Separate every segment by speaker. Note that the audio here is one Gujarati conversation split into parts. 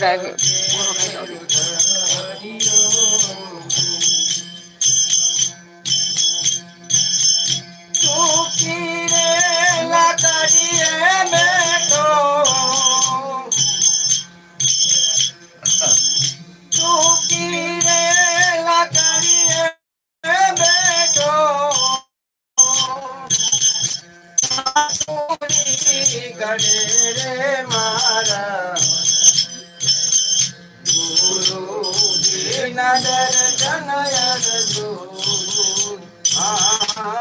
Speaker 1: jeder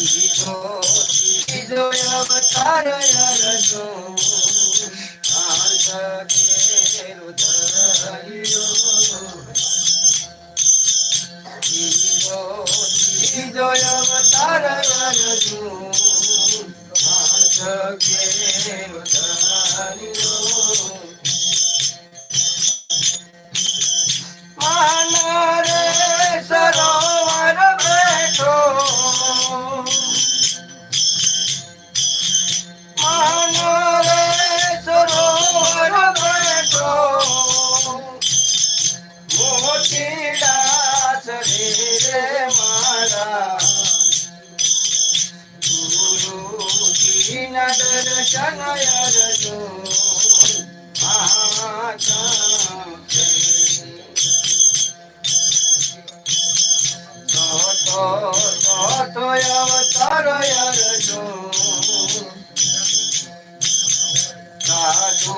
Speaker 1: દીધો દીધો અવતાર અરસો દીધો અવતાર અરસો ઘેરો ધાર્યો পীড়া শরীরে মারা গুরু নদর চনয়র মাতা অবতারয় সাধু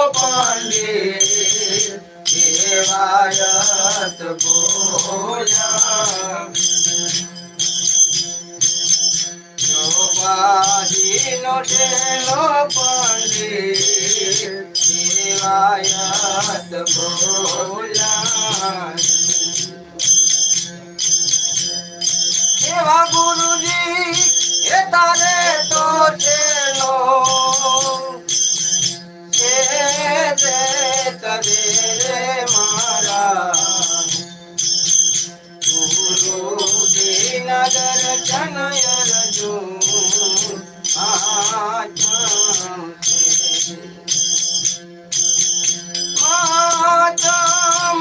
Speaker 1: બાજીનો ટેલો પંડિત શિવાયત ભોલા એવા ગુરુજી એ તારે તો ટેલો તરે રે મારા ગુરુ નગર જનય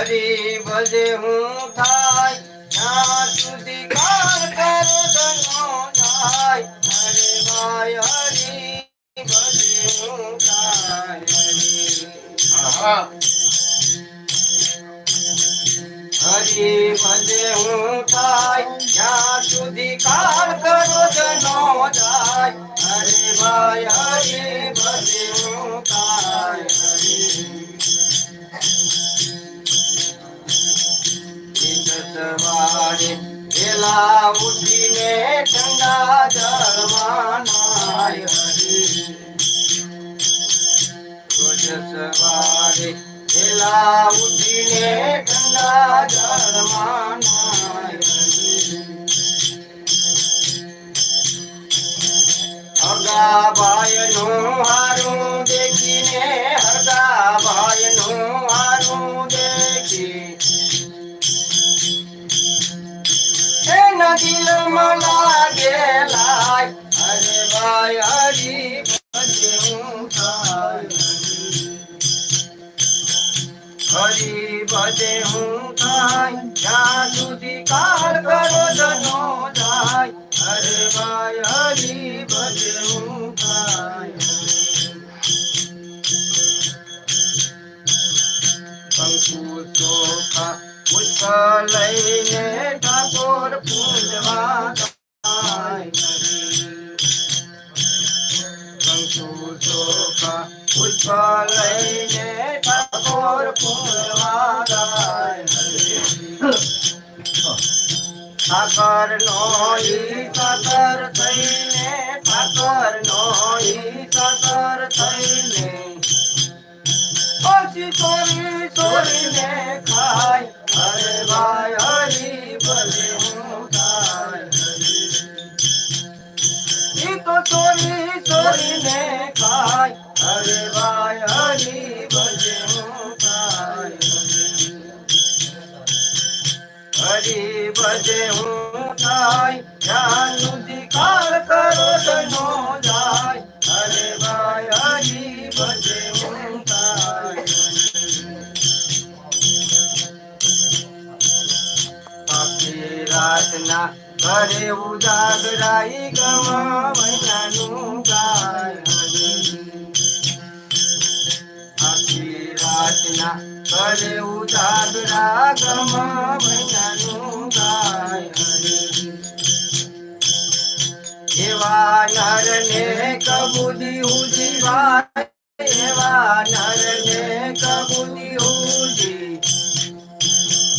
Speaker 1: હરી ભજે હું થાય ત્યાં સુધી કાળ કરો ધનો થાય હરે ભાઈ હરી ભજે હું થાય હરી હરી ભજે હું થાય ત્યાં સુધી કાળ કરો ધનો થાય હરે ભાઈ હરી ભજે હું થાય વેલા ઉઠીને ઠંડા જળમાં નાય હરી. રોજ સવારે વેલા ઉઠીને ઠંડા જળમાં ભાઈ હરી ભજે હું થાય હરી થાય જ્યાં સુધી કાળ કરો જનો જાય અરે ભાઈ હરી ભજે હું થાય કંકુ ચોખા પુષ્પ લઈને ઠાકોર પૂજવા જાય લઈને ઠાકોર પૂજવા જાય ઠાકર નો ઈ સાકર થઈને ઠાકર નો ઈ સાકર થઈને. પછી તોરી તોરીને ખાય હરે ભાઈ હરી ભલે હું થાય. ઈ તો ચોરી ચોરીને ખાય હરી ભલે હું થાય સુધી કાળ કરો જનો જાય અરે ભાઈ હરી ભજે હું થાય આખી રાતના ઘરે ઉજાગરાઈ ગવા મહિનાનું ગાય રાતના ઘરે ઉજાગરા ગમા મહિનાનું ગાય હરી એવા નરને કબૂદી ઉજીવાય એવા નરને કબૂદી ઉજી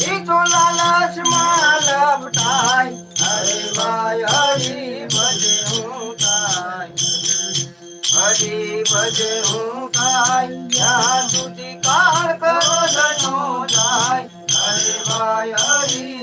Speaker 1: ઈ તો લાલચમાં લપટાય હરે ભાઈ હરી ભજે હું થાય હરી ભજે હું થાય પાર કરો જનો જાય. હરે ભાઈ હરી